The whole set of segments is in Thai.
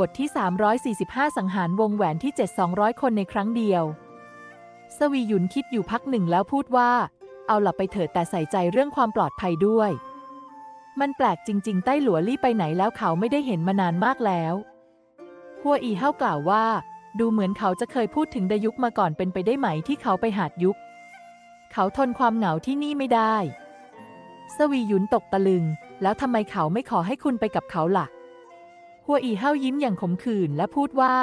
บทที่ 345 สังหารวงแหวนที่ 7 200 คนในครั้งเดียว สวีหยุนคิดอยู่พักหนึ่งแล้วพูดว่า เอาหลับไปเถิดแต่ใส่ใจเรื่องความปลอดภัยด้วย มันแปลกจริง ๆ ใต้หลัวลี่ไปไหนแล้วเขาไม่ได้เห็นมานานมากแล้วฮัวอีเฮากล่าวว่า ดูเหมือนเขาจะเคยพูดถึงดยุคมาก่อนเป็นไปได้ไหมที่เขาไปหาดยุคเขาทนความเหงาที่นี่ไม่ได้ สวีหยุนตกตะลึง แล้วทำไมเขาไม่ขอให้คุณไปกับเขาล่ะ หัวอีเฮายิ้มอย่างขมขื่นและพูดว่า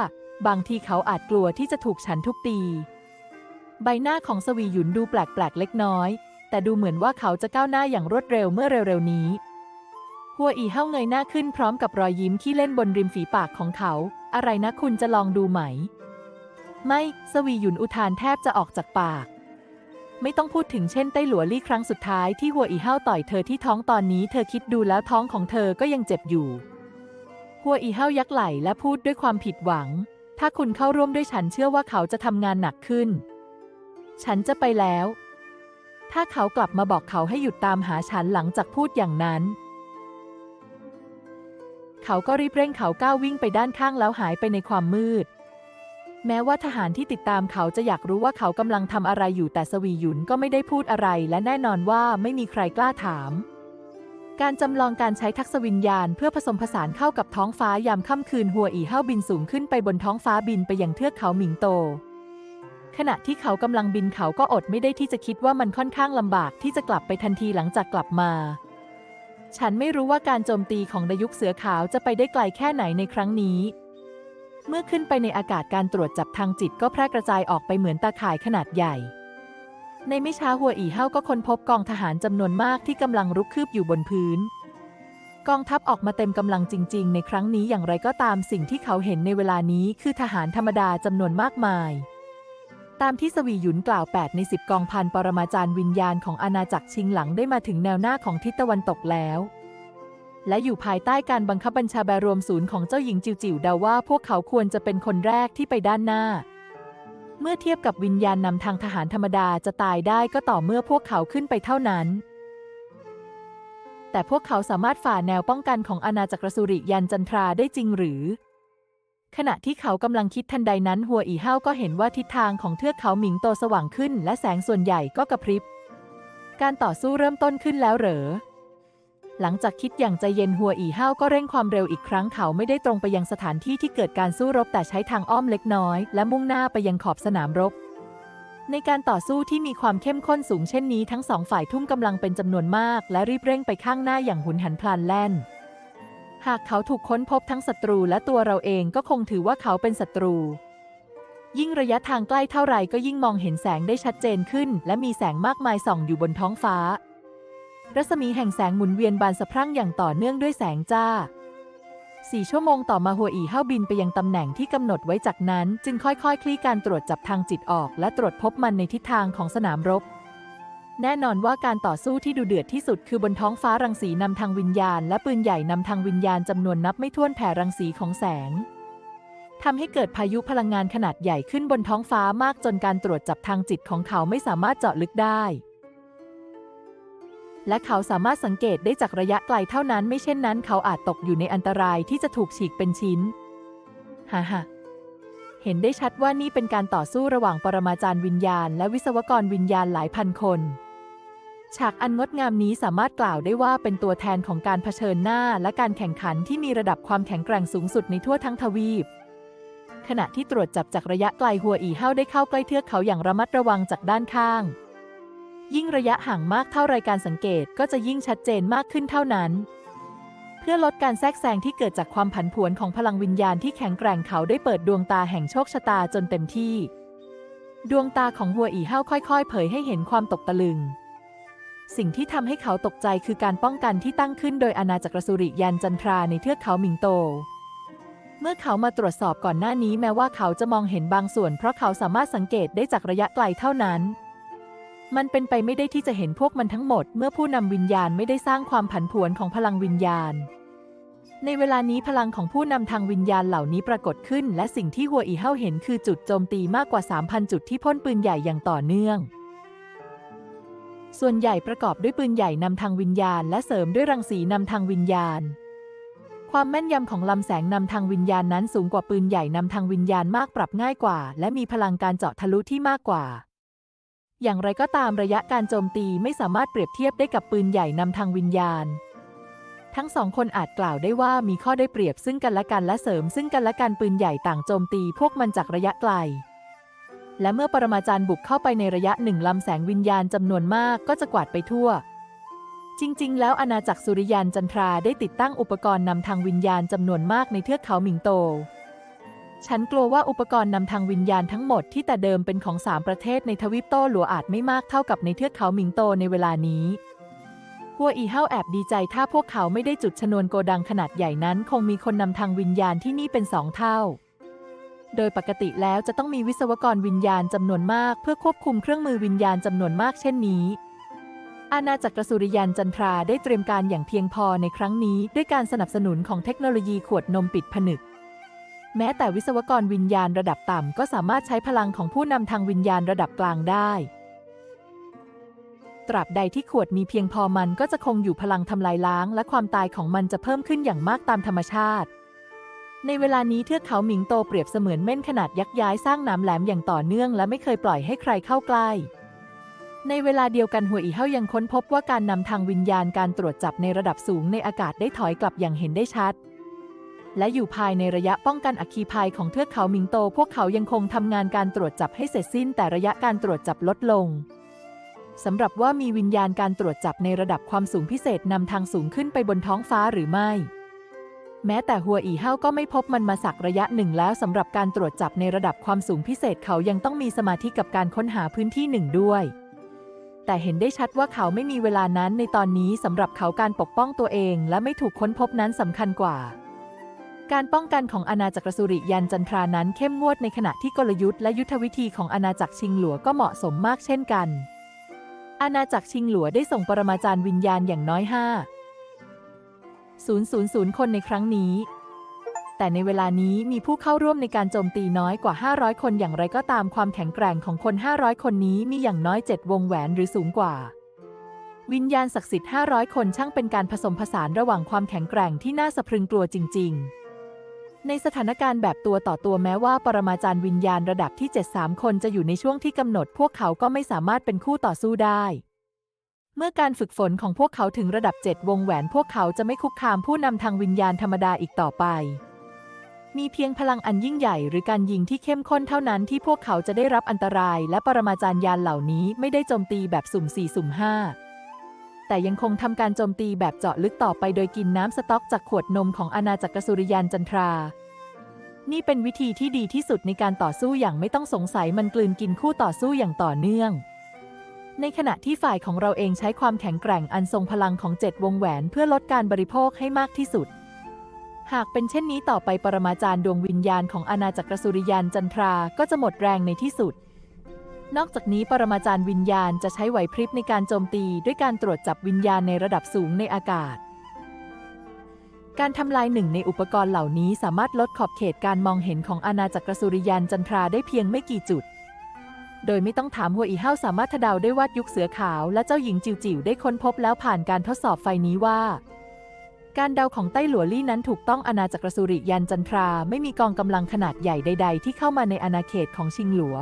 บางทีเขาอาจกลัวที่จะถูกฉันทุบตี ใบหน้าของสวีหยุนดูแปลกๆเล็กน้อย แต่ดูเหมือนว่าเขาจะก้าวหน้าอย่างรวดเร็วเมื่อเร็วๆนี้ หัวอีเฮาเงยหน้าขึ้นพร้อมกับรอยยิ้มที่เล่นบนริมฝีปากของเขา อะไรนะคุณจะลองดูไหม ไม่สวีหยุนอุทานแทบจะออกจากปากไม่ต้องพูดถึงเช่นไต้หลัวลี่ครั้งสุดท้ายที่หัวอีเฮาต่อยเธอที่ท้องตอนนี้เธอคิดดูแล้วท้องของเธอก็ยังเจ็บอยู่ หัวอีเฮายักไหล่และพูดด้วยความผิดหวัง ถ้าคุณเข้าร่วมด้วยฉันเชื่อว่าเขาจะทำงานหนักขึ้น ฉันจะไปแล้ว ถ้าเขากลับมาบอกเขาให้หยุดตามหาฉันหลังจากพูดอย่างนั้น เขาก็รีบเร่งเขาก้าววิ่งไปด้านข้างแล้วหายไปในความมืด แม้ว่าทหารที่ติดตามเขาจะอยากรู้ว่าเขากำลังทำอะไรอยู่แต่สวีหยุนก็ไม่ได้พูดอะไรและแน่นอนว่าไม่มีใครกล้าถาม การจำลองการใช้ทักษวิญญาณเพื่อผสมผสานเข้ากับท้องฟ้ายามค่ำคืนหัวอีเฮาบินสูงขึ้นไปบนท้องฟ้าบินไปยังเทือกเขาหมิงโต ขณะที่เขากำลังบินเขาก็อดไม่ได้ที่จะคิดว่ามันค่อนข้างลำบากที่จะกลับไปทันทีหลังจากกลับมา ฉันไม่รู้ว่าการโจมตีของดยุคเสือขาวจะไปได้ไกลแค่ไหนในครั้งนี้ เมื่อขึ้นไปในอากาศการตรวจจับทางจิตก็แพร่กระจายออกไปเหมือนตาข่ายขนาดใหญ่ ในไม่ช้าหัวอีเฮาก็ค้นพบกองทหารจำนวนมากที่กำลังรุกคืบอยู่บนพื้น กองทัพออกมาเต็มกำลังจริง ๆ ในครั้งนี้อย่างไรก็ตามสิ่งที่เขาเห็นในเวลานี้คือทหารธรรมดาจำนวนมากมาย ตามที่สวีหยุนกล่าว 8 ใน 10 กองพันปรมาจารย์วิญญาณของอาณาจักรชิงหลังได้มาถึงแนวหน้าของทิศตะวันตกแล้วและอยู่ภายใต้การบังคับบัญชาแบบรวมศูนย์ของเจ้าหญิงจิวจิวดาว่าพวกเขาควรจะเป็นคนแรกที่ไปด้านหน้า เมื่อเทียบกับวิญญาณนำทางทหารธรรมดาจะตายได้ก็ต่อเมื่อพวกเขาขึ้นไปเท่านั้น แต่พวกเขาสามารถฝ่าแนวป้องกันของอาณาจักรสุริยันจันทราได้จริงหรือ ขณะที่เขากำลังคิดทันใดนั้นหัวอีเฮาก็เห็นว่าทิศทางของเทือกเขาหมิงโตสว่างขึ้น และแสงส่วนใหญ่ก็กระพริบ การต่อสู้เริ่มต้นขึ้นแล้วเหรอ หลังจากคิดอย่างใจเย็นหัวอีเฮาวก็เร่งความเร็วอีกครั้งเขาไม่ได้ตรงไปยังสถานที่ที่เกิดการสู้รบแต่ใช้ทางอ้อมเล็กน้อย และมุ่งหน้าไปยังขอบสนามรบ ในการต่อสู้ที่มีความเข้มข้นสูงเช่นนี้ทั้งสองฝ่ายทุ่มกำลังเป็นจำนวนมาก และรีบเร่งไปข้างหน้าอย่างหุนหันพลันแล่น หากเขาถูกค้นพบทั้งศัตรูและตัวเราเองก็คงถือว่าเขาเป็นศัตรู ยิ่งระยะทางใกล้เท่าไหร่ก็ยิ่งมองเห็นแสงได้ชัดเจนขึ้น และมีแสงมากมายส่องอยู่บนท้องฟ้า รัศมีแห่งแสงหมุนเวียนบานสะพรั่งอย่างต่อเนื่องด้วยแสงจ้าสี่ชั่วโมงต่อมาหัวอีเฮาบินไปยังตำแหน่งที่กำหนดไว้จากนั้น จึงค่อยๆคลี่การตรวจจับทางจิตออก และตรวจพบมันในทิศทางของสนามรบ แน่นอนว่าการต่อสู้ที่ดูเดือดที่สุดคือบนท้องฟ้ารังสีนำทางวิญญาณ และปืนใหญ่นำทางวิญญาณจำนวนนับไม่ถ้วนแผ่รังสีของแสงทำให้เกิดพายุพลังงานขนาดใหญ่ขึ้นบนท้องฟ้ามากจนการตรวจจับทางจิตของเขาไม่สามารถเจาะลึกได้ และเขาสามารถสังเกตได้จากระยะไกลเท่านั้น ไม่เช่นนั้น เขาอาจตกอยู่ในอันตรายที่จะถูกฉีกเป็นชิ้นฮ่าฮ่าเห็นได้ชัดว่านี่เป็นการต่อสู้ระหว่างปรมาจารย์วิญญาณ และวิศวกรวิญญาณหลายพันคน ฉากอันงดงามนี้สามารถกล่าวได้ว่าเป็นตัวแทนของการเผชิญหน้าและการแข่งขันที่มีระดับความแข็งแกร่งสูงสุดในทั่วทั้งทวีป ขณะที่ตรวจจับจากระยะไกลหัวอีเฮาได้เข้าใกล้เทือกเขาอย่างระมัดระวังจากด้านข้าง ยิ่งระยะห่างมากเท่าไรการสังเกตก็จะยิ่งชัดเจนมากขึ้นเท่านั้น เพื่อลดการแทรกแซงที่เกิดจากความผันผวนของพลังวิญญาณที่แข็งแกร่งเขาได้เปิดดวงตาแห่งโชคชะตาจนเต็มที่ ดวงตาของหัวอีเฮาค่อยๆ เผยให้เห็นความตกตะลึง สิ่งที่ทำให้เขาตกใจคือการป้องกันที่ตั้งขึ้นโดยอาณาจักรสุริยันจันทราในเทือกเขาหมิงโตเมื่อเขามาตรวจสอบก่อนหน้านี้แม้ว่าเขาจะมองเห็นบางส่วน เพราะเขาสามารถสังเกตได้จากระยะไกลเท่านั้น มันเป็นไปไม่ได้ที่จะเห็นพวกมันทั้งหมด เมื่อผู้นำวิญญาณไม่ได้สร้างความผันผวนของพลังวิญญาณ ในเวลานี้พลังของผู้นำทางวิญญาณเหล่านี้ปรากฏขึ้น และสิ่งที่หัวอีเฮาเห็นคือจุดโจมตีมากกว่า 3,000 จุดที่พ่นปืนใหญ่อย่างต่อเนื่อง ส่วนใหญ่ประกอบด้วยปืนใหญ่นำทางวิญญาณ และเสริมด้วยรังสีนำทางวิญญาณความแม่นยำของลำแสงนำทางวิญญาณนั้นสูงกว่าปืนใหญ่นำทางวิญญาณมากปรับง่ายกว่า และมีพลังการเจาะทะลุที่มากกว่า อย่างไรก็ตามระยะการโจมตีไม่สามารถเปรียบเทียบได้กับปืนใหญ่นำทางวิญญาณ ทั้งสองคนอาจกล่าวได้ว่ามีข้อได้เปรียบซึ่งกันและกันและเสริมซึ่งกันและกันปืนใหญ่ต่างโจมตีพวกมันจากระยะไกล และเมื่อปรมาจารย์บุกเข้าไปในระยะหนึ่งลำแสงวิญญาณจำนวนมากก็จะกวาดไปทั่ว จริง ๆ แล้วอาณาจักรสุริยันจันทราได้ติดตั้งอุปกรณ์นำทางวิญญาณจำนวนมากในเทือกเขาหมิงโต ฉันกลัวว่าอุปกรณ์นำทางวิญญาณทั้งหมดที่แต่เดิมเป็นของสามประเทศในทวีปโต้หลัวอาจไม่มากเท่ากับในเทือกเขาหมิงโตในเวลานี้หัวอีเฮาแอบดีใจถ้าพวกเขาไม่ได้จุดชนวนโกดังขนาดใหญ่นั้น คงมีคนนำทางวิญญาณที่นี่เป็นสองเท่า โดยปกติแล้วจะต้องมีวิศวกรวิญญาณจำนวนมาก เพื่อควบคุมเครื่องมือวิญญาณจำนวนมากเช่นนี้ อาณาจักรสุริยันจันทราได้เตรียมการอย่างเพียงพอในครั้งนี้ ด้วยการสนับสนุนของเทคโนโลยีขวดนมปิดผนึก แม้แต่วิศวกรวิญญาณระดับต่ำก็สามารถใช้พลังของผู้นำทางวิญญาณระดับกลางได้ ตราบใดที่ขวดมีเพียงพอมันก็จะคงอยู่พลังทำลายล้าง และความตายของมันจะเพิ่มขึ้นอย่างมากตามธรรมชาติ ในเวลานี้เทือกเขาหมิงโตเปรียบเสมือนเม่นขนาดยักษ์ย้ายสร้างน้ำแหลมอย่างต่อเนื่อง และไม่เคยปล่อยให้ใครเข้าใกล้ในเวลาเดียวกันหัวอีเฮายังค้นพบว่าการนำทางวิญญาณการตรวจจับในระดับสูงในอากาศได้ถอยกลับอย่างเห็นได้ชัด และอยู่ภายในระยะป้องกันอัคคีภัยของเทือกเขาหมิงโต พวกเขายังคงทำงานการตรวจจับให้เสร็จสิ้นแต่ระยะการตรวจจับลดลงสำหรับว่ามีวิญญาณการตรวจจับในระดับความสูงพิเศษนำทางสูงขึ้นไปบนท้องฟ้าหรือไม่ แม้แต่หัวอีเฮาก็ไม่พบมันมาสักระยะหนึ่งแล้วสำหรับการตรวจจับในระดับความสูงพิเศษเขายังต้องมีสมาธิกับการค้นหาพื้นที่หนึ่งด้วย แต่เห็นได้ชัดว่าเขาไม่มีเวลานั้นในตอนนี้สำหรับเขาการปกป้องตัวเอง และไม่ถูกค้นพบนั้นสำคัญกว่า การป้องกันของอาณาจักรสุริยันจันทรานั้นเข้มงวดในขณะที่กลยุทธ์และยุทธวิธีของอาณาจักรชิงหลัวก็เหมาะสมมากเช่นกัน อาณาจักรชิงหลัวได้ส่งปรมาจารย์วิญญาณอย่างน้อย 5 000 คนในครั้งนี้ แต่ในเวลานี้มีผู้เข้าร่วมในการโจมตีน้อยกว่า 500 คนอย่างไรก็ตามความแข็งแกร่งของคน 500 คนนี้มีอย่างน้อย 7 วงแหวนหรือสูงกว่าวิญญาณศักดิ์สิทธิ์ 500 คนช่างเป็นการผสมผสานระหว่างความแข็งแกร่งที่น่าสะพรึงกลัวจริง ๆ ในสถานการณ์แบบตัวต่อตัวแม้ว่าปรมาจารย์วิญญาณระดับที่ 73 คนจะอยู่ในช่วงที่กำหนด พวกเขาก็ไม่สามารถเป็นคู่ต่อสู้ได้ เมื่อการฝึกฝนของพวกเขาถึงระดับ 7 วงแหวน พวกเขาจะไม่คุกคามผู้นำทางวิญญาณธรรมดาอีกต่อไป มีเพียงพลังอันยิ่งใหญ่หรือการยิงที่เข้มข้นเท่านั้นที่พวกเขาจะได้รับอันตราย และปรมาจารย์ยานเหล่านี้ไม่ได้โจมตีแบบสุ่ม4สุ่ม5 แต่ยังคงทำการโจมตีแบบเจาะลึกต่อไปโดยกินน้ำสต๊อกจากขวดนมของอาณาจักรสุริยันจันทรา นี่เป็นวิธีที่ดีที่สุดในการต่อสู้อย่างไม่ต้องสงสัยมันกลืนกินคู่ต่อสู้อย่างต่อเนื่อง ในขณะที่ฝ่ายของเราเองใช้ความแข็งแกร่งอันทรงพลังของเจ็ดวงแหวนเพื่อลดการบริโภคให้มากที่สุด หากเป็นเช่นนี้ต่อไปปรมาจารย์ดวงวิญญาณของอาณาจักรสุริยันจันทราก็จะหมดแรงในที่สุด นอกจากนี้ปรมาจารย์วิญญาณจะใช้ไหวพริบในการโจมตีด้วยการตรวจจับวิญญาณในระดับสูงในอากาศ การทำลายหนึ่งในอุปกรณ์เหล่านี้สามารถลดขอบเขตการมองเห็นของอาณาจักรสุริยันจันทราได้เพียงไม่กี่จุด โดยไม่ต้องถามหัวอีเฮาสามารถทเดาได้ว่ายุคเสือขาวและเจ้าหญิงจิวจิ๋วได้ค้นพบแล้วผ่านการทดสอบไฟนี้ว่าการเดาของไต้หลัวลี่นั้นถูกต้องอาณาจักรสุริยันจันทราไม่มีกองกำลังขนาดใหญ่ใด ๆ ที่เข้ามาในอาณาเขตของชิงหลัว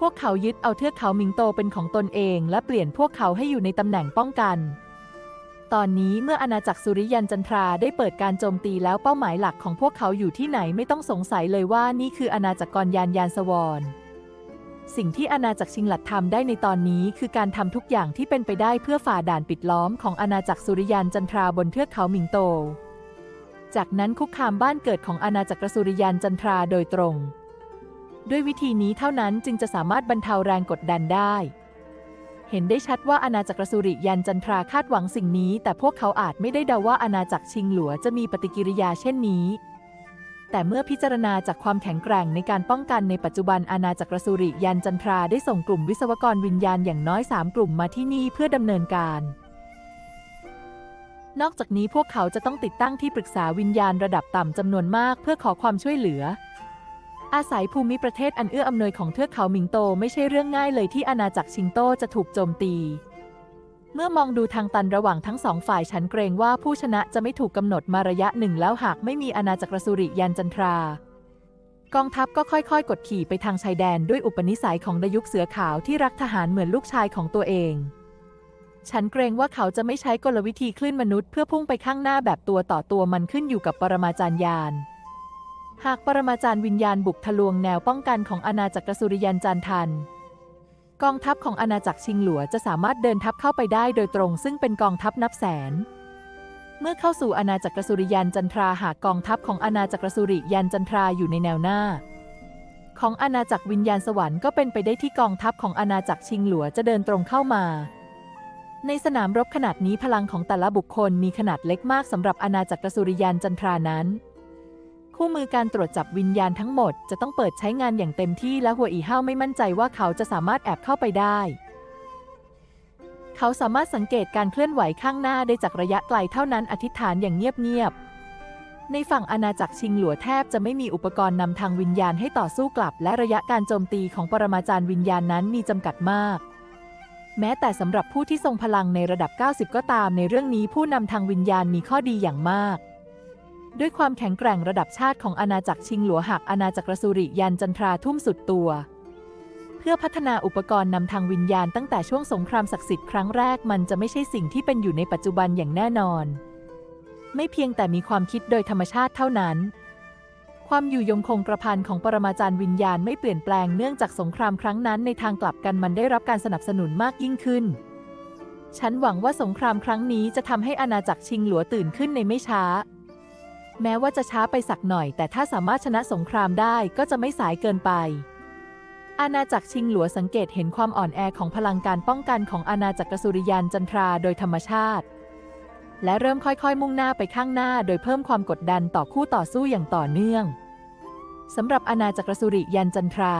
พวกเขายึดเอาเทือกเขาหมิงโตเป็นของตนเอง และเปลี่ยนพวกเขาให้อยู่ในตำแหน่งป้องกัน ตอนนี้เมื่ออาณาจักรสุริยันจันทราได้เปิดการโจมตีแล้วเป้าหมายหลักของพวกเขาอยู่ที่ไหนไม่ต้องสงสัยเลยว่านี่คืออาณาจักรกรยานยานสวรสิ่งที่อาณาจักรชิงหลัดทำได้ในตอนนี้คือการทำทุกอย่างที่เป็นไปได้เพื่อฝ่าด่านปิดล้อมของอาณาจักรสุริยันจันทราบนเทือกเขาหมิงโต จากนั้นคุกคามบ้านเกิดของอาณาจักรสุริยันจันทราโดยตรง ด้วยวิธีนี้เท่านั้นจึงจะสามารถบรรเทาแรงกดดันได้ เห็นได้ชัดว่าอาณาจักรสุริยันจันทราคาดหวังสิ่งนี้ แต่พวกเขาอาจไม่ได้เดาว่าอาณาจักรชิงหลัวจะมีปฏิกิริยาเช่นนี้ แต่เมื่อพิจารณาจากความแข็งแกร่งในการป้องกันในปัจจุบันอาณาจักรสุริยันจันทราได้ส่งกลุ่มวิศวกรวิญญาณอย่างน้อย 3 กลุ่มมาที่นี่เพื่อดำเนินการนอกจากนี้พวกเขาจะต้องติดตั้งที่ปรึกษาวิญญาณระดับต่ำจำนวนมากเพื่อขอความช่วยเหลือ อาศัยภูมิประเทศอันเอื้ออำนวยของเทือกเขาหมิงโตไม่ใช่เรื่องง่ายเลยที่อาณาจักรชิงโตจะถูกโจมตี เมื่อมองดูทางตันระหว่างทั้งสองฝ่ายฉันเกรงว่าผู้ชนะจะไม่ถูกกำหนดมาระยะหนึ่งแล้วหากไม่มีอาณาจักรสุริยันจันทรากองทัพก็ค่อยๆ กดขี่ไปทางชายแดนด้วยอุปนิสัยของดยุคเสือขาวที่รักทหารเหมือนลูกชายของตัวเอง ฉันเกรงว่าเขาจะไม่ใช้กลวิธีคลื่นมนุษย์เพื่อพุ่งไปข้างหน้าแบบตัวต่อตัวมันขึ้นอยู่กับปรมาจารย์ยาน หากปรมาจารย์วิญญาณบุกทะลวงแนวป้องกันของอาณาจักรสุริยันจันทัน กองทัพของอาณาจักรชิงหลัวจะสามารถเดินทัพเข้าไปได้โดยตรงซึ่งเป็นกองทัพนับแสน เมื่อเข้าสู่อาณาจักรสุริยันจันทราหากกองทัพของอาณาจักรสุริยันจันทราอยู่ในแนวหน้า ของอาณาจักรวิญญาณสวรรค์ก็เป็นไปได้ที่กองทัพของอาณาจักรชิงหลัวจะเดินตรงเข้ามาในสนามรบขนาดนี้พลังของแต่ละบุคคลมีขนาดเล็กมากสำหรับอาณาจักรสุริยันจันทรานั้น คู่มือการตรวจจับวิญญาณทั้งหมดจะต้องเปิดใช้งานอย่างเต็มที่และหัวอีเห้าไม่มั่นใจว่าเขาจะสามารถแอบเข้าไปได้ เขาสามารถสังเกตการเคลื่อนไหวข้างหน้าได้จากระยะไกลเท่านั้นอธิษฐานอย่างเงียบๆในฝั่งอาณาจักรชิงหลัวแทบจะไม่มีอุปกรณ์นำทางวิญญาณให้ต่อสู้กลับ และระยะการโจมตีของปรมาจารย์วิญญาณนั้นมีจำกัดมากแม้แต่สำหรับผู้ที่ทรงพลังในระดับ 90 ก็ตามในเรื่องนี้ผู้นำทางวิญญาณมีข้อดีอย่างมาก ด้วยความแข็งแกร่งระดับชาติของอาณาจักรชิงหลัวหักอาณาจักรสุริยันจันทราทุ่มสุดตัว เพื่อพัฒนาอุปกรณ์นำทางวิญญาณตั้งแต่ช่วงสงครามศักดิ์สิทธิ์ครั้งแรกมันจะไม่ใช่สิ่งที่เป็นอยู่ในปัจจุบันอย่างแน่นอน ไม่เพียงแต่มีความคิดโดยธรรมชาติเท่านั้น ความอยู่ยงคงกระพันของปรมาจารย์วิญญาณไม่เปลี่ยนแปลงเนื่องจากสงครามครั้งนั้นในทางกลับกันมันได้รับการสนับสนุนมากยิ่งขึ้น ฉันหวังว่าสงครามครั้งนี้จะทำให้อาณาจักรชิงหลัวตื่นขึ้นในไม่ช้า แม้ว่าจะช้าไปสักหน่อย แต่ถ้าสามารถชนะสงครามได้ก็จะไม่สายเกินไปอาณาจักรชิงหลัวสังเกตเห็นความอ่อนแอของพลังการป้องกันของอาณาจักรสุริยันจันทราโดยธรรมชาติ และเริ่มค่อยๆมุ่งหน้าไปข้างหน้า โดยเพิ่มความกดดันต่อคู่ต่อสู้อย่างต่อเนื่องสำหรับอาณาจักรสุริยันจันทรา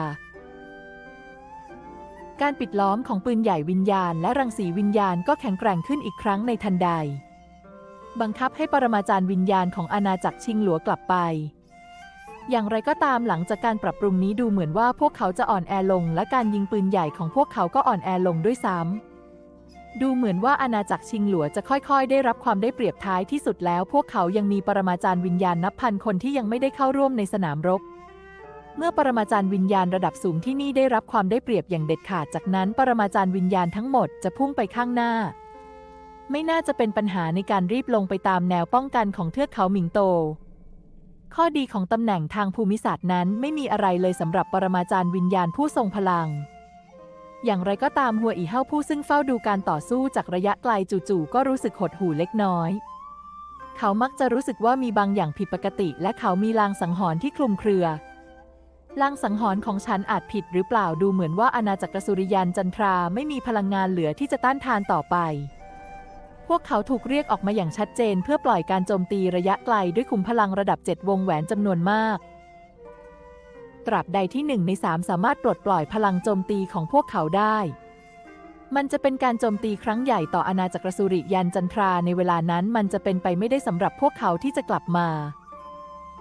การปิดล้อมของปืนใหญ่วิญญาณและรังสีวิญญาณก็แข็งแกร่งขึ้นอีกครั้งในทันใด บังคับให้ปรมาจารย์วิญญาณของอาณาจักรชิงหลัวกลับไป อย่างไรก็ตามหลังจากการปรับปรุงนี้ดูเหมือนว่าพวกเขาจะอ่อนแอลง และการยิงปืนใหญ่ของพวกเขาก็อ่อนแอลงด้วยซ้ำ ดูเหมือนว่าอาณาจักรชิงหลัวจะค่อยๆ ได้รับความได้เปรียบท้ายที่สุดแล้ว พวกเขายังมีปรมาจารย์วิญญาณนับพันคนที่ยังไม่ได้เข้าร่วมในสนามรบเมื่อปรมาจารย์วิญญาณระดับสูงที่นี่ได้รับความได้เปรียบอย่างเด็ดขาดจากนั้น ปรมาจารย์วิญญาณทั้งหมดจะพุ่งไปข้างหน้า ไม่น่าจะเป็นปัญหาในการรีบลงไปตามแนวป้องกันของเทือกเขาหมิงโต ข้อดีของตำแหน่งทางภูมิศาสตร์นั้นไม่มีอะไรเลยสำหรับปรมาจารย์วิญญาณผู้ทรงพลัง อย่างไรก็ตามหัวอีเฮาผู้ซึ่งเฝ้าดูการต่อสู้จากระยะไกลจู่ๆก็รู้สึกหดหู่เล็กน้อย เขามักจะรู้สึกว่ามีบางอย่างผิดปกติ และเขามีลางสังหรณ์ที่คลุมเครือลางสังหรณ์ของฉันอาจผิดหรือเปล่าดูเหมือนว่าอาณาจักรสุริยันจันทราไม่มีพลังงานเหลือที่จะต้านทานต่อไป พวกเขาถูกเรียกออกมาอย่างชัดเจน เพื่อปล่อยการโจมตีระยะไกลด้วยขุมพลังระดับ 7 วงแหวนจำนวนมาก ตราบใดที่หนึ่งในสามสามารถปลดปล่อยพลังโจมตีของพวกเขาได้ มันจะเป็นการโจมตีครั้งใหญ่ต่ออาณาจักรสุริยันจันทราในเวลานั้นมันจะเป็นไปไม่ได้สำหรับพวกเขาที่จะกลับมา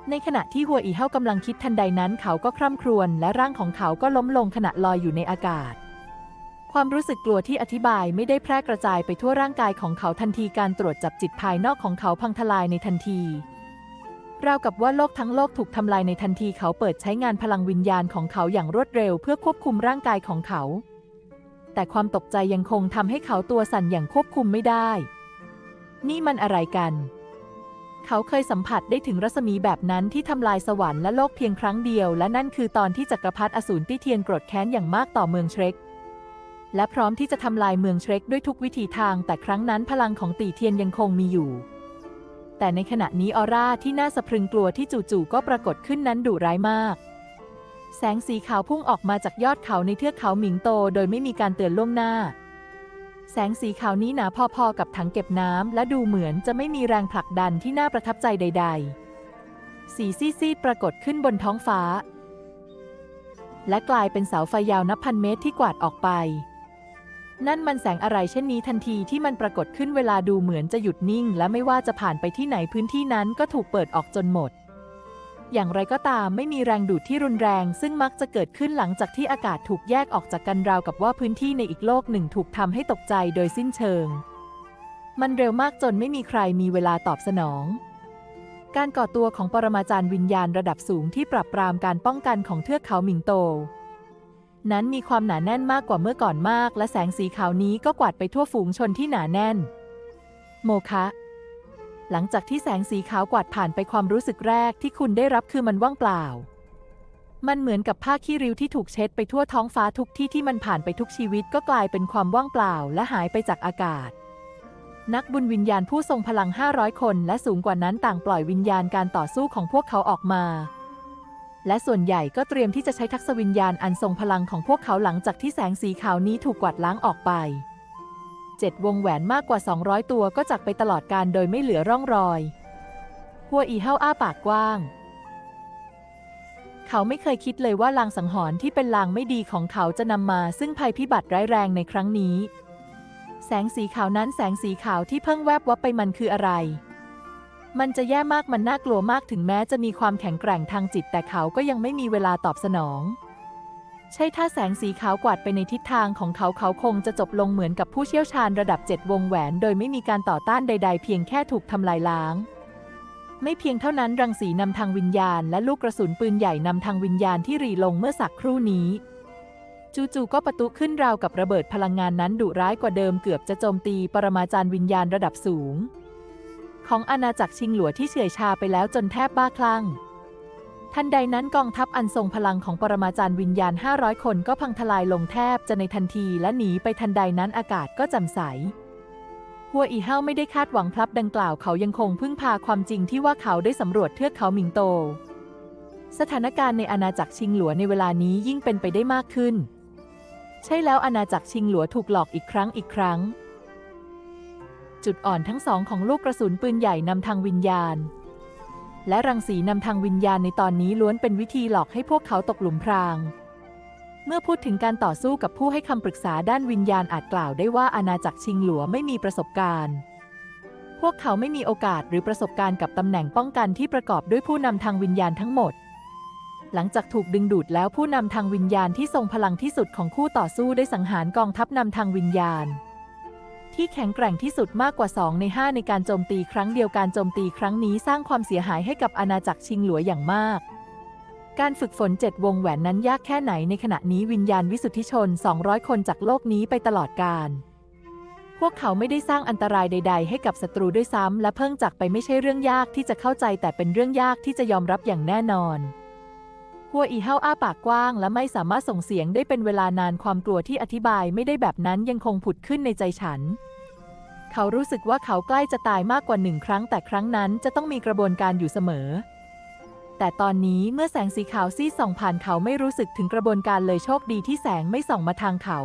ในขณะที่หัวอีเฮากำลังคิดทันใดนั้นเขาก็คร่ำครวญและร่างของเขาก็ล้มลงขณะลอยอยู่ในอากาศ ความรู้สึกกลัวที่อธิบายไม่ได้แพร่กระจายไปทั่วร่างกายของเขาทันทีการตรวจจับจิตภายนอกของเขาพังทลายในทันทีราวกับว่าโลกทั้งโลกถูกทำลายในทันทีเขาเปิดใช้งานพลังวิญญาณของเขาอย่างรวดเร็วเพื่อควบคุมร่างกายของเขา แต่ความตกใจยังคงทำให้เขาตัวสั่นอย่างควบคุมไม่ได้ นี่มันอะไรกัน เขาเคยสัมผัสได้ถึงรัศมีแบบนั้นที่ทำลายสวรรค์และโลกเพียงครั้งเดียว และนั่นคือตอนที่จักรพรรดิอสูรตี้เทียนโกรธแค้นอย่างมากต่อเมืองเชร็ก และพร้อมที่จะทำลายเมืองเชร็กด้วยทุกวิถีทาง แต่ครั้งนั้นพลังของตีเทียนยังคงมีอยู่ แต่ในขณะนี้ออร่าที่น่าสะพรึงกลัวที่จู่ๆก็ปรากฏขึ้นนั้นดุร้ายมาก แสงสีขาวพุ่งออกมาจากยอดเขาในเทือกเขาหมิงโต โดยไม่มีการเตือนล่วงหน้า แสงสีขาวนี้หนาพอๆกับถังเก็บน้ำและดูเหมือนจะไม่มีแรงผลักดันที่น่าประทับใจใด ๆ สีซีดๆปรากฏขึ้นบนท้องฟ้า และกลายเป็นเสาไฟยาวนับพันเมตรที่กวาดออกไป นั่นมันแสงอะไรเช่นนี้ทันทีที่มันปรากฏขึ้นเวลาดูเหมือนจะหยุดนิ่ง และไม่ว่าจะผ่านไปที่ไหนพื้นที่นั้นก็ถูกเปิดออกจนหมด อย่างไรก็ตามไม่มีแรงดูดที่รุนแรง ซึ่งมักจะเกิดขึ้นหลังจากที่อากาศถูกแยกออกจากกันราวกับว่าพื้นที่ในอีกโลกหนึ่งถูกทำให้ตกใจโดยสิ้นเชิง มันเร็วมากจนไม่มีใครมีเวลาตอบสนองการก่อตัวของปรมาจารย์วิญญาณระดับสูงที่ปรับปรามการป้องกันของเทือกเขาหมิงโต นั้นมีความหนาแน่นมากกว่าเมื่อก่อนมาก และแสงสีขาวนี้ก็กวาดไปทั่วฝูงชนที่หนาแน่น โมคะ หลังจากที่แสงสีขาวกวาดผ่านไปความรู้สึกแรกที่คุณได้รับคือมันว่างเปล่า มันเหมือนกับผ้าขี้ริ้วที่ถูกเช็ดไปทั่วท้องฟ้าทุกที่ที่มันผ่านไปทุกชีวิตก็กลายเป็นความว่างเปล่า และหายไปจากอากาศ นักบุญวิญญาณผู้ทรงพลัง 500 คน และสูงกว่านั้นต่างปล่อยวิญญาณการต่อสู้ของพวกเขาออกมา และส่วนใหญ่ก็เตรียมที่จะใช้ทักษวิญญาณอันทรงพลังของพวกเขาหลังจากที่แสงสีขาวนี้ถูกกวาดล้างออกไปเจ็ดวงแหวนมากกว่า 200 ตัวก็จากไปตลอดการโดยไม่เหลือร่องรอยหัวอีเฮาอ้าปากกว้าง เขาไม่เคยคิดเลยว่าลางสังหรณ์ที่เป็นลางไม่ดีของเขาจะนำมาซึ่งภัยพิบัติร้ายแรงในครั้งนี้ แสงสีขาวนั้นแสงสีขาวที่เพิ่งแวบวับไปมันคืออะไร มันจะแย่มากมันน่ากลัวมากถึงแม้จะมีความแข็งแกร่งทางจิต แต่เขาก็ยังไม่มีเวลาตอบสนอง ใช่ถ้าแสงสีขาวกวาดไปในทิศทางของเขาเขาคงจะจบลงเหมือนกับผู้เชี่ยวชาญระดับเจ็ดวงแหวน โดยไม่มีการต่อต้านใด ๆ เพียงแค่ถูกทำลายล้าง ไม่เพียงเท่านั้นรังสีนำทางวิญญาณ และลูกกระสุนปืนใหญ่นำทางวิญญาณที่รีลงเมื่อสักครู่นี้จู่ๆก็ประตุขึ้นราวกับระเบิดพลังงานนั้นดุร้ายกว่าเดิมเกือบจะโจมตีปรมาจารย์วิญญาณระดับสูง ของอาณาจักรชิงหลัวที่เฉื่อยชาไปแล้วจนแทบบ้าคลั่ง ทันใดนั้นกองทัพอันทรงพลังของปรมาจารย์วิญญาณ 500 คนก็พังทลายลงแทบจะในทันทีและหนีไปทันใดนั้นอากาศก็แจ่มใสหัวอีเฮาไม่ได้คาดหวังพลับดังกล่าวเขายังคงพึ่งพาความจริงที่ว่าเขาได้สำรวจเทือกเขาหมิงโต สถานการณ์ในอาณาจักรชิงหลัวในเวลานี้ยิ่งเป็นไปได้มากขึ้น ใช่แล้วอาณาจักรชิงหลัวถูกหลอกอีกครั้งอีกครั้ง จุดอ่อนทั้งสองของลูกกระสุนปืนใหญ่นำทางวิญญาณ และรังสีนำทางวิญญาณในตอนนี้ล้วนเป็นวิธีหลอกให้พวกเขาตกหลุมพราง เมื่อพูดถึงการต่อสู้กับผู้ให้คำปรึกษาด้านวิญญาณอาจกล่าวได้ว่าอาณาจักรชิงหลัวไม่มีประสบการณ์ พวกเขาไม่มีโอกาสหรือประสบการณ์กับตำแหน่งป้องกันที่ประกอบด้วยผู้นำทางวิญญาณทั้งหมดหลังจากถูกดึงดูดแล้วผู้นำทางวิญญาณที่ทรงพลังที่สุดของคู่ต่อสู้ได้สังหารกองทัพนำทางวิญญาณ ที่แข็งแกร่งที่สุดมากกว่า 2 ใน 5 ในการโจมตีครั้งเดียวการโจมตีครั้งนี้สร้างความเสียหายให้กับอาณาจักรชิงหลัวอย่างมาก การฝึกฝนเจ็ดวงแหวนนั้นยากแค่ไหนในขณะนี้วิญญาณวิสุทธิชน 200 คนจากโลกนี้ไปตลอดกาลพวกเขาไม่ได้สร้างอันตรายใด ๆ ให้กับศัตรูด้วยซ้ำและเพิ่งจากไปไม่ใช่เรื่องยากที่จะเข้าใจแต่เป็นเรื่องยากที่จะยอมรับอย่างแน่นอน หัวอีเฮาอ้าปากกว้าง และไม่สามารถส่งเสียงได้เป็นเวลานานความกลัวที่อธิบายไม่ได้แบบนั้นยังคงผุดขึ้นในใจฉัน เขารู้สึกว่าเขาใกล้จะตายมากกว่าหนึ่งครั้ง แต่ครั้งนั้นจะต้องมีกระบวนการอยู่เสมอ แต่ตอนนี้เมื่อแสงสีขาวซีส่องผ่านเขาไม่รู้สึกถึงกระบวนการเลยโชคดีที่แสงไม่ส่องมาทางเขา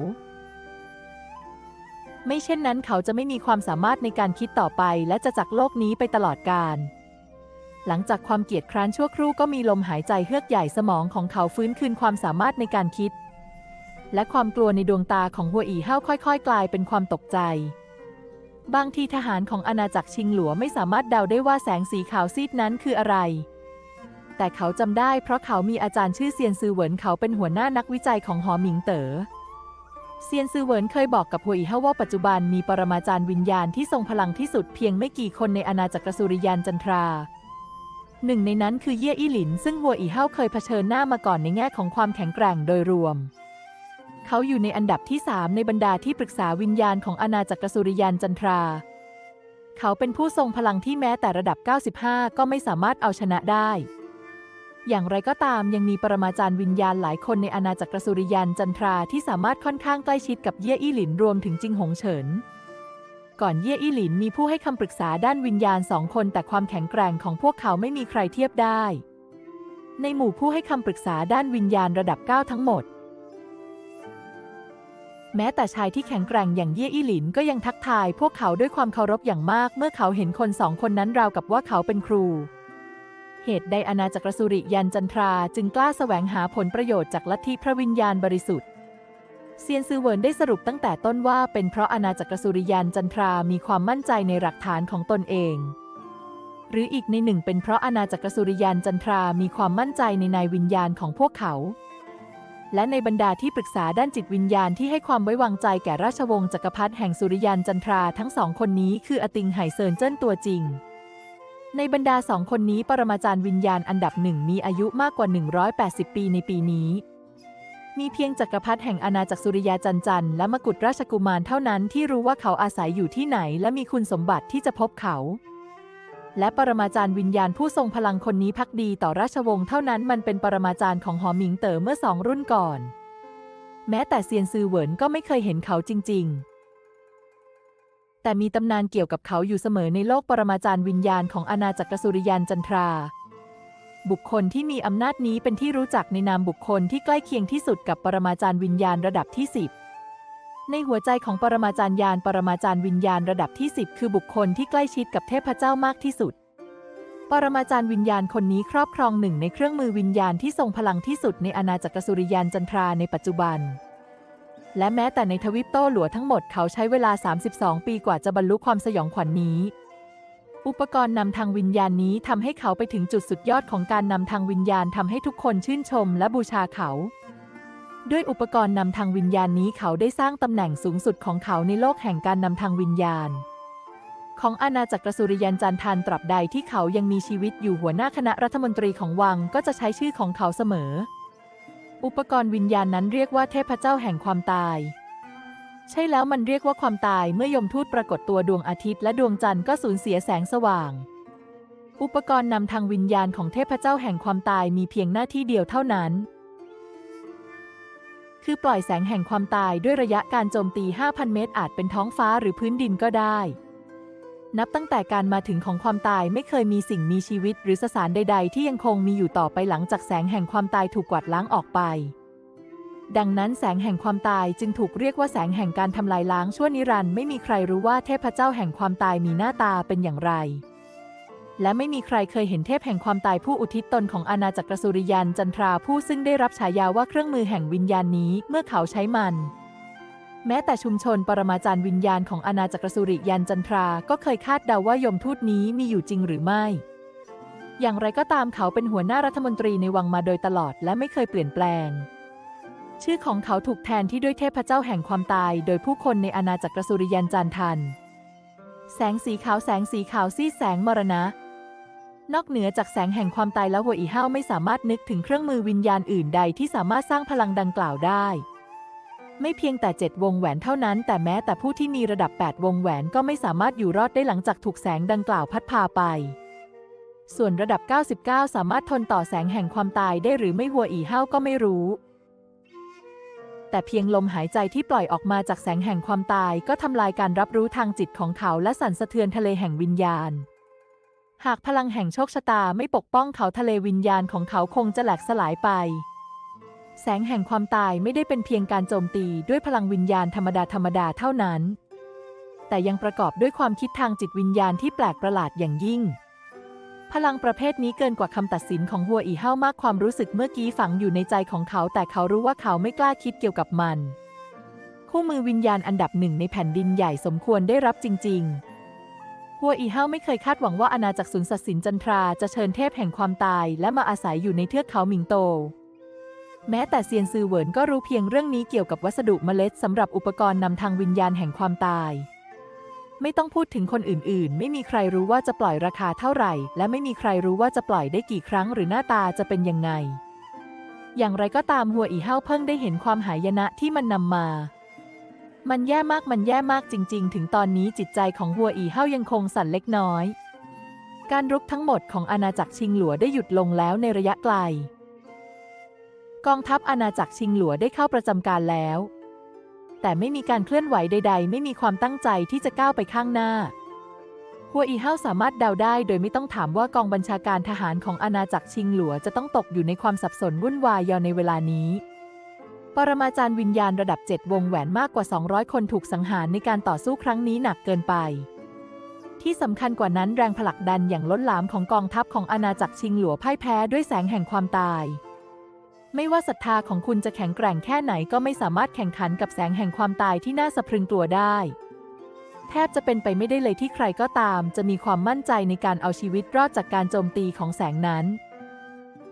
ไม่เช่นนั้นเขาจะไม่มีความสามารถในการคิดต่อไป และจะจากโลกนี้ไปตลอดกาล หลังจากความเกียดคร้านชั่วครู่ก็มีลมหายใจเฮือกใหญ่สมองของเขาฟื้นคืนความสามารถในการคิด และความกลัวในดวงตาของหัวอีเฮาค่อย ๆ กลายเป็นความตกใจ บางทีทหารของอาณาจักรชิงหลัวไม่สามารถเดาได้ว่าแสงสีขาวซีดนั้นคืออะไร แต่เขาจำได้เพราะเขามีอาจารย์ชื่อเซียนซือเหวินเขาเป็นหัวหน้านักวิจัยของหอหมิงเต๋อเซียนซือเหวินเคยบอกกับหัวอีเฮาว่าปัจจุบันมีปรมาจารย์วิญญาณที่ทรงพลังที่สุดเพียงไม่กี่คนในอาณาจักรสุริยันจันทรา หนึ่งในนั้นคือเย่อี้หลิน ซึ่งหัวอีเฮาเคยเผชิญหน้ามาก่อนในแง่ของความแข็งแกร่งโดยรวม เขาอยู่ในอันดับที่ 3 ในบรรดาที่ปรึกษาวิญญาณของอาณาจักรสุริยันจันทรา เขาเป็นผู้ทรงพลังที่แม้แต่ระดับ 95 ก็ไม่สามารถเอาชนะได้ อย่างไรก็ตามยังมีปรมาจารย์วิญญาณหลายคนในอาณาจักรสุริยันจันทราที่สามารถค่อนข้างใกล้ชิดกับเย่อี้หลินรวมถึงจิงหงเฉิน ก่อนเย่อี้หลินมีผู้ให้คำปรึกษาด้านวิญญาณสองคน แต่ความแข็งแกร่งของพวกเขาไม่มีใครเทียบได้ ในหมู่ผู้ให้คำปรึกษาด้านวิญญาณระดับ 9 ทั้งหมด แม้แต่ชายที่แข็งแกร่งอย่างเย่อี้หลินก็ยังทักทายพวกเขาด้วยความเคารพอย่างมาก เมื่อเขาเห็นคนสองคนนั้นราวกับว่าเขาเป็นครู เหตุใดอาณาจักรสุริยันจันทราจึงกล้าแสวงหาผลประโยชน์จากลัทธิพระวิญญาณบริสุทธิ์ เซียนซือเวินได้สรุปตั้งแต่ต้นว่าเป็นเพราะอาณาจักรสุริยันจันทรามีความมั่นใจในหลักฐานของตนเอง หรืออีกในหนึ่งเป็นเพราะอาณาจักรสุริยันจันทรามีความมั่นใจในนายวิญญาณของพวกเขา และในบรรดาที่ปรึกษาด้านจิตวิญญาณที่ให้ความไว้วางใจแก่ราชวงศ์จักรพรรดิแห่งสุริยันจันทราทั้งสองคนนี้คืออติงไหเซินเจิ้นตัวจริงในบรรดาสองคนนี้ปรมาจารย์วิญญาณอันดับหนึ่งมีอายุมากกว่า 180 ปีในปีนี้ มีเพียงจักรพรรดิแห่งอาณาจักรสุริยาจันจันและมกุฎราชกุมารเท่านั้นที่รู้ว่าเขาอาศัยอยู่ที่ไหน และมีคุณสมบัติที่จะพบเขา และปรมาจารย์วิญญาณผู้ทรงพลังคนนี้พักดีต่อราชวงศ์เท่านั้นมันเป็นปรมาจารย์ของหอหมิงเต๋อเมื่อสองรุ่นก่อน แม้แต่เซียนซือเหวินก็ไม่เคยเห็นเขาจริง ๆแต่มีตำนานเกี่ยวกับเขาอยู่เสมอในโลกปรมาจารย์วิญญาณของอาณาจักรสุริยันจันทรา บุคคลที่มีอำนาจนี้เป็นที่รู้จักในนามบุคคลที่ใกล้เคียงที่สุดกับปรมาจารย์วิญญาณระดับที่ 10 ในหัวใจของปรมาจารย์ยานปรมาจารย์วิญญาณระดับที่ 10 คือบุคคลที่ใกล้ชิดกับเทพเจ้ามากที่สุด ปรมาจารย์วิญญาณคนนี้ครอบครองหนึ่งในเครื่องมือวิญญาณที่ทรงพลังที่สุดในอาณาจักรสุริยันจันทราในปัจจุบัน และแม้แต่ในทวิปโต้หลัวทั้งหมดเขาใช้เวลา 32 ปีกว่าจะบรรลุความสยองขวัญนนี้ อุปกรณ์นำทางวิญญาณนี้ทำให้เขาไปถึงจุดสุดยอดของการนำทางวิญญาณทำให้ทุกคนชื่นชมและบูชาเขา ด้วยอุปกรณ์นำทางวิญญาณนี้เขาได้สร้างตำแหน่งสูงสุดของเขาในโลกแห่งการนำทางวิญญาณ ของอาณาจักรสุริยันจันทานตราบใดที่เขายังมีชีวิตอยู่หัวหน้าคณะรัฐมนตรีของวังก็จะใช้ชื่อของเขาเสมอ อุปกรณ์วิญญาณนั้นเรียกว่าเทพเจ้าแห่งความตาย ใช่แล้วมันเรียกว่าความตายเมื่อยมทูตปรากฏตัวดวงอาทิตย์และดวงจันทร์ก็สูญเสียแสงสว่าง อุปกรณ์นำทางวิญญาณของเทพเจ้าแห่งความตายมีเพียงหน้าที่เดียวเท่านั้น คือปล่อยแสงแห่งความตายด้วยระยะการโจมตี 5,000 เมตร อาจเป็นท้องฟ้าหรือพื้นดินก็ได้ นับตั้งแต่การมาถึงของความตายไม่เคยมีสิ่งมีชีวิตหรือสสารใด ๆ ที่ยังคงมีอยู่ต่อไปหลังจากแสงแห่งความตายถูกกวาดล้างออกไป ดังนั้นแสงแห่งความตายจึงถูกเรียกว่าแสงแห่งการทำลายล้างชั่วนิรันดร์ไม่มีใครรู้ว่าเทพเจ้าแห่งความตายมีหน้าตาเป็นอย่างไร และไม่มีใครเคยเห็นเทพแห่งความตายผู้อุทิศตนของอาณาจักรสุริยันจันทราผู้ซึ่งได้รับฉายาว่าเครื่องมือแห่งวิญญาณนี้เมื่อเขาใช้มัน แม้แต่ชุมชนปรมาจารย์วิญญาณของอาณาจักรสุริยันจันทราก็เคยคาดเดาว่ายมทูตนี้มีอยู่จริงหรือไม่อย่างไรก็ตามเขาเป็นหัวหน้ารัฐมนตรีในวังมาโดยตลอดและไม่เคยเปลี่ยนแปลง ชื่อของเขาถูกแทนที่ด้วยเทพเจ้าแห่งความตาย โดยผู้คนในอาณาจักรสุริยันจันทัน แสงสีขาวแสงสีขาวซีแสงมรณะ นอกเหนือจากแสงแห่งความตายแล้วหัวอีห้าวไม่สามารถนึกถึงเครื่องมือวิญญาณอื่นใดที่สามารถสร้างพลังดังกล่าวได้ ไม่เพียงแต่7วงแหวนเท่านั้น แต่แม้แต่ผู้ที่มีระดับ 8 วงแหวนก็ไม่สามารถอยู่รอดได้หลังจากถูกแสงดังกล่าวพัดพาไปส่วนระดับ 99 สามารถทนต่อแสงแห่งความตายได้หรือไม่หัวอีห้าวก็ไม่รู้ แต่เพียงลมหายใจที่ปล่อยออกมาจากแสงแห่งความตายก็ทำลายการรับรู้ทางจิตของเขาและสั่นสะเทือนทะเลแห่งวิญญาณ หากพลังแห่งโชคชะตาไม่ปกป้องเขาทะเลวิญญาณของเขาคงจะแหลกสลายไป แสงแห่งความตายไม่ได้เป็นเพียงการโจมตีด้วยพลังวิญญาณธรรมดาธรรมดาเท่านั้น แต่ยังประกอบด้วยความคิดทางจิตวิญญาณที่แปลกประหลาดอย่างยิ่ง พลังประเภทนี้เกินกว่าคำตัดสินของหัวอีเฮ้ามากความรู้สึกเมื่อกี้ฝังอยู่ในใจของเขา แต่เขารู้ว่าเขาไม่กล้าคิดเกี่ยวกับมัน คู่มือวิญญาณอันดับหนึ่งในแผ่นดินใหญ่สมควรได้รับจริง ๆ หัวอีเฮ้าไม่เคยคาดหวังว่าอาณาจักรสุนทรสินจันทราจะเชิญเทพแห่งความตาย และมาอาศัยอยู่ในเทือกเขาหมิงโต แม้แต่เซียนซือเหวินก็รู้เพียงเรื่องนี้เกี่ยวกับวัสดุเมล็ดสำหรับอุปกรณ์นำทางวิญญาณแห่งความตาย ไม่ต้องพูดถึงคนอื่นๆ ไม่มีใครรู้ว่าจะปล่อยราคาเท่าไหร่ และไม่มีใครรู้ว่าจะปล่อยได้กี่ครั้งหรือหน้าตาจะเป็นยังไง อย่างไรก็ตามหัวอีเฮาเพิ่งได้เห็นความหายนะที่มันนำมา มันแย่มากมันแย่มากจริง ๆ ถึงตอนนี้จิตใจของหัวอีเฮายังคงสั่นเล็กน้อย การรุกทั้งหมดของอาณาจักรชิงหลัวได้หยุดลงแล้วในระยะไกล กองทัพอาณาจักรชิงหลัวได้เข้าประจำการแล้ว แต่ไม่มีการเคลื่อนไหวใด ๆ ไม่มีความตั้งใจที่จะก้าวไปข้างหน้า หัวอีเฮาสามารถเดาได้โดยไม่ต้องถามว่ากองบัญชาการทหารของอาณาจักรชิงหลัวจะต้องตกอยู่ในความสับสนวุ่นวายยาวในเวลานี้ ปรมาจารย์วิญญาณระดับ 7 วงแหวนมากกว่า 200 คนถูกสังหารในการต่อสู้ครั้งนี้หนักเกินไปที่สำคัญกว่านั้นแรงผลักดันอย่างล้นหลามของกองทัพของอาณาจักรชิงหลัวพ่ายแพ้ด้วยแสงแห่งความตาย ไม่ว่าศรัทธาของคุณจะแข็งแกร่งแค่ไหนก็ไม่สามารถแข่งขันกับแสงแห่งความตายที่น่าสะพรึงกลัวได้ แทบจะเป็นไปไม่ได้เลยที่ใครก็ตาม จะมีความมั่นใจในการเอาชีวิตรอดจากการโจมตีของแสงนั้น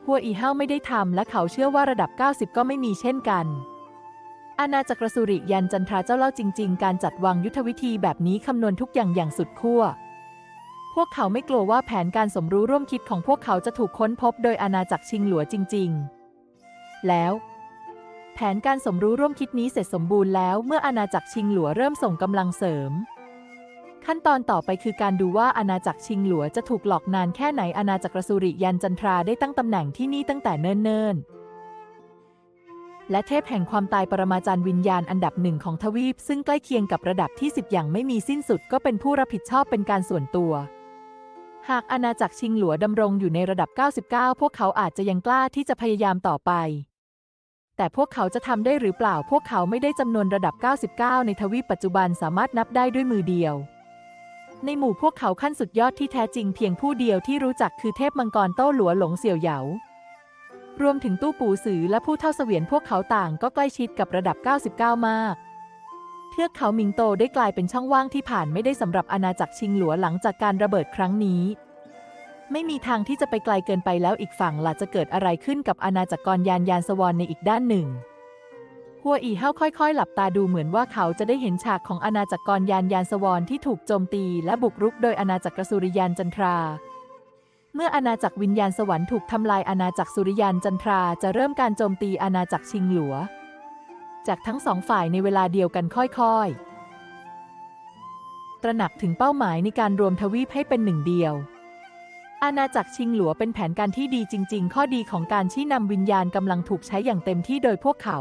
หัวอีเฮาไม่ได้ทำและเขาเชื่อว่าระดับ 90 ก็ไม่มีเช่นกันอาณาจักรสุริยันจันทราเจ้าเล่าจริง ๆ การจัดวางยุทธวิธีแบบนี้คำนวณทุกอย่างอย่างสุดขั้ว พวกเขาไม่กลัวว่าแผนการสมรู้ร่วมคิดของพวกเขาจะถูกค้นพบโดยอาณาจักรชิงหลัวจริง ๆ แล้ว แผนการสมรู้ร่วมคิดนี้เสร็จสมบูรณ์แล้วเมื่ออาณาจักรชิงหลัวเริ่มส่งกำลังเสริม ขั้นตอนต่อไปคือการดูว่าอาณาจักรชิงหลัวจะถูกหลอกนานแค่ไหนอาณาจักรสุริยันจันทราได้ตั้งตำแหน่งที่นี่ตั้งแต่เนิ่นๆและเทพแห่งความตายปรมาจารย์วิญญาณอันดับหนึ่งของทวีป ซึ่งใกล้เคียงกับระดับที่ 10 อย่างไม่มีสิ้นสุดก็เป็นผู้รับผิดชอบเป็นการส่วนตัว หากอาณาจักรชิงหลัวดำรงอยู่ในระดับ 99 พวกเขาอาจจะยังกล้าที่จะพยายามต่อไป แต่พวกเขาจะทำได้หรือเปล่า พวกเขาไม่ได้จำนวนระดับ 99 ในทวีปปัจจุบันสามารถนับได้ด้วยมือเดียว ในหมู่พวกเขาขั้นสุดยอดที่แท้จริงเพียงผู้เดียวที่รู้จักคือเทพมังกรโต้หลัวหลงเสี่ยวเหยารวมถึงตู้ปูสือและผู้เท่าเสวียนพวกเขาต่างก็ใกล้ชิดกับระดับ 99 มากเทือกเขามิงโตได้กลายเป็นช่องว่างที่ผ่านไม่ได้สำหรับอาณาจักรชิงหลัวหลังจากการระเบิดครั้งนี้ ไม่มีทางที่จะไปไกลเกินไปแล้วอีกฝั่งล่ะจะเกิดอะไรขึ้นกับอาณาจักรกรยานยานสวรรค์ในอีกด้านหนึ่ง หัวอีเฮาค่อยๆ หลับตาดูเหมือนว่าเขาจะได้เห็นฉากของอาณาจักรกรยานยานสวรรค์ที่ถูกโจมตีและบุกรุกโดยอาณาจักรสุริยันจันทรา เมื่ออาณาจักรวิญญาณสวรรค์ถูกทำลายอาณาจักรสุริยันจันทราจะเริ่มการโจมตีอาณาจักรชิงหลัว จากทั้งสองฝ่ายในเวลาเดียวกันค่อยๆ ตระหนักถึงเป้าหมายในการรวมทวีปให้เป็นหนึ่งเดียว อาณาจักรชิงหลัวเป็นแผนการที่ดีจริง ๆ ข้อดีของการชี้นำวิญญาณกำลังถูกใช้อย่างเต็มที่โดยพวกเขา